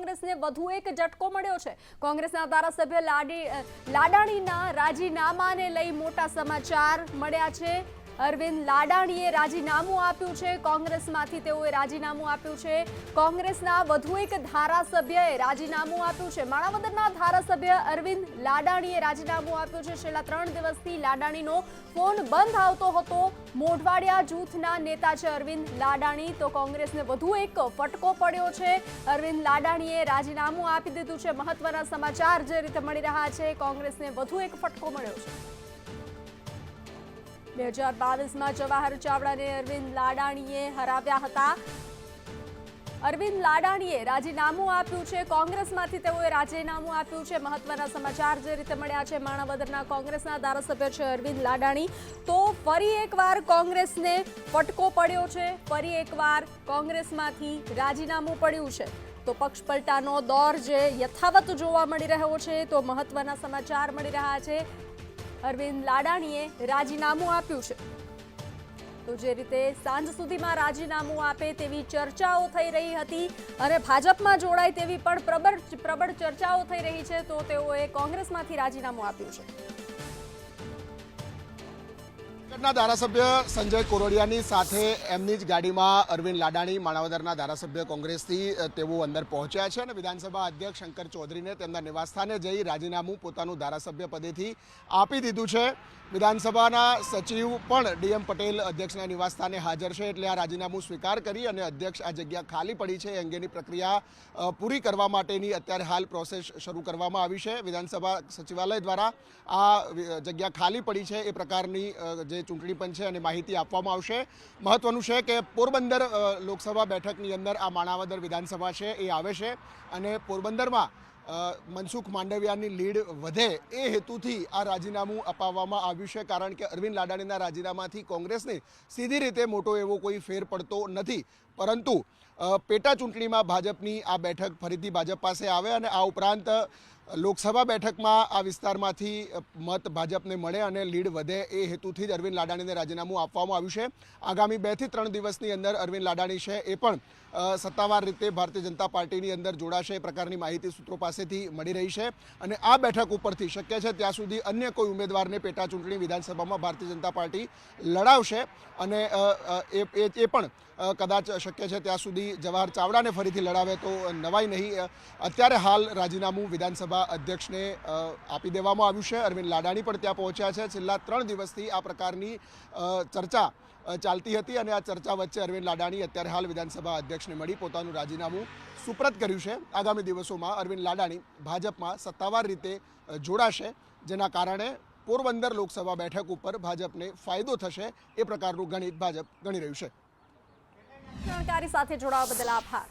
કોંગ્રેસને વધુ એક ઝટકો મળ્યો છે. કોંગ્રેસના ધારાસભ્ય લાડી લાડાણીના રાજીનામાને લઈ મોટા સમાચાર મળ્યા છે. અરવિંદ લાડાણીએ રાજીનામું આપ્યું છે. કોંગ્રેસમાંથી તેઓએ રાજીનામું આપ્યું છે. કોંગ્રેસના વધુ એક ધારાસભ્યએ રાજીનામું આપ્યું છે. માણાવદરના ધારાસભ્ય અરવિંદ લાડાણીએ રાજીનામું આપ્યું છે. છેલ્લા ત્રણ દિવસથી લાડાણીનો ફોન બંધ આવતો હતો. મોઢવાડિયા જૂથના નેતા છે અરવિંદ લાડાણી. તો કોંગ્રેસને વધુ એક ફટકો પડ્યો છે. અરવિંદ લાડાણીએ રાજીનામું આપી દીધું છે. મહત્વના સમાચાર જે રીતે મળી રહ્યા છે, કોંગ્રેસને વધુ એક ફટકો મળ્યો છે. બે હજાર બાવીસમાં જવાહર ચાવડાને અરવિંદ લાડાણીએ હરાવ્યા હતા. અરવિંદ લાડાણીએ રાજીનામું આપ્યું છે. કોંગ્રેસમાંથી તેઓએ રાજીનામું આપ્યું છે. મહત્વના સમાચાર જે રીતે મળ્યા છે, માણાવદરના કોંગ્રેસના ધારાસભ્ય છે અરવિંદ લાડાણી. તો ફરી એકવાર કોંગ્રેસને ફટકો પડ્યો છે. ફરી એકવાર કોંગ્રેસમાંથી રાજીનામું પડ્યું છે. તો પક્ષ પલટાનો દોર જે યથાવત જોવા મળી રહ્યો છે, તો મહત્વના સમાચાર મળી રહ્યા છે. અરવિંદ લાડાણીએ રાજીનામું આપ્યું છે. તો જે રીતે સાંજ સુધીમાં રાજીનામું આપે તેવી ચર્ચાઓ થઈ રહી હતી અને ભાજપમાં જોડાય તેવી પણ પ્રબળ પ્રબળ ચર્ચાઓ થઈ રહી છે, તો તેઓએ કોંગ્રેસમાંથી રાજીનામું આપ્યું છે. ના ધારાસભ્ય સંજય કોરોડિયાની સાથે એમની જ ગાડીમાં અરવિંદ લાડાણી માણાવદરના ધારાસભ્ય કોંગ્રેસથી તેઓ અંદર પહોંચ્યા છે અને વિધાનસભા અધ્યક્ષ શંકર ચૌધરીને તેમના નિવાસસ્થાને જઈ રાજીનામું પોતાનું ધારાસભ્ય પદેથી આપી દીધું છે. વિધાનસભાના સચિવ પણ ડીએમ પટેલ અધ્યક્ષના નિવાસસ્થાને હાજર છે એટલે આ રાજીનામું સ્વીકાર કરી અને અધ્યક્ષ આ જગ્યા ખાલી પડી છે એ અંગેની પ્રક્રિયા પૂરી કરવા માટેની અત્યારે હાલ પ્રોસેસ શરૂ કરવામાં આવી છે. વિધાનસભા સચિવાલય દ્વારા આ જગ્યા ખાલી પડી છે એ પ્રકારની અ, ચૂંટણી પંચ છે અને માહિતી આપવામાં આવશે. મહત્વનું છે કે પોરબંદર લોકસભા બેઠકની અંદર આ માણાવદર વિધાનસભા છે, એ આવે છે અને પોરબંદરમાં મનસુખ માંડવિયાની લીડ વધે એ હેતુથી આ રાજીનામું અપાવવામાં આવ્યું છે. કારણ કે અરવિંદ લાડાણીના રાજીનામાથી કોંગ્રેસને સીધી રીતે મોટો એવો કોઈ ફેર પડતો નથી. પરંતુ પેટા ચૂંટણીમાં ભાજપની આ બેઠક ફરીથી ભાજપ પાસે આવે અને આ ઉપરાંત લોકસભા બેઠકમાં આ વિસ્તારમાંથી મત ભાજપને મળે અને લીડ વધે એ હેતુથી જ અરવિંદ લાડાણીને રાજીનામું આપવામાં આવ્યું છે. આગામી બેથી ત્રણ દિવસની અંદર અરવિંદ લાડાણી છે એ પણ સત્તાવાર રીતે ભારતીય જનતા પાર્ટીની અંદર જોડાશે એ પ્રકારની માહિતી સૂત્રો પાસેથી મળી રહી છે અને આ બેઠક ઉપરથી શક્ય છે ત્યાં સુધી અન્ય કોઈ ઉમેદવારને પેટા ચૂંટણી વિધાનસભામાં ભારતીય જનતા પાર્ટી લડાવશે અને એ, એ- પણ કદાચ શક્ય છે ત્યાં સુધી જવાહર ચાવડાને ફરીથી લડાવે તો નવાઈ નહીં. અત્યારે હાલ રાજીનામું વિધાનસભા અધ્યક્ષને આપી દેવામાં આવ્યું છે. અરવિંદ લાડાણી પણ ત્યાં પહોંચ્યા છે. છેલ્લા ત્રણ દિવસથી આ પ્રકારની ચર્ચા ચાલતી હતી અને આ ચર્ચા વચ્ચે અરવિંદ લાડાણી અત્યારે હાલ વિધાનસભા અધ્યક્ષને મળી પોતાનું રાજીનામું સુપ્રત કર્યું છે. આગામી દિવસોમાં અરવિંદ લાડાણી ભાજપમાં સત્તાવાર રીતે જોડાશે, જેના કારણે પોરબંદર લોકસભા બેઠક ઉપર ભાજપને ફાયદો થશે એ પ્રકારનું ગણિત ભાજપ ગણી રહ્યું છે. જાણકારી સાથે જોડાવા બદલ આભાર.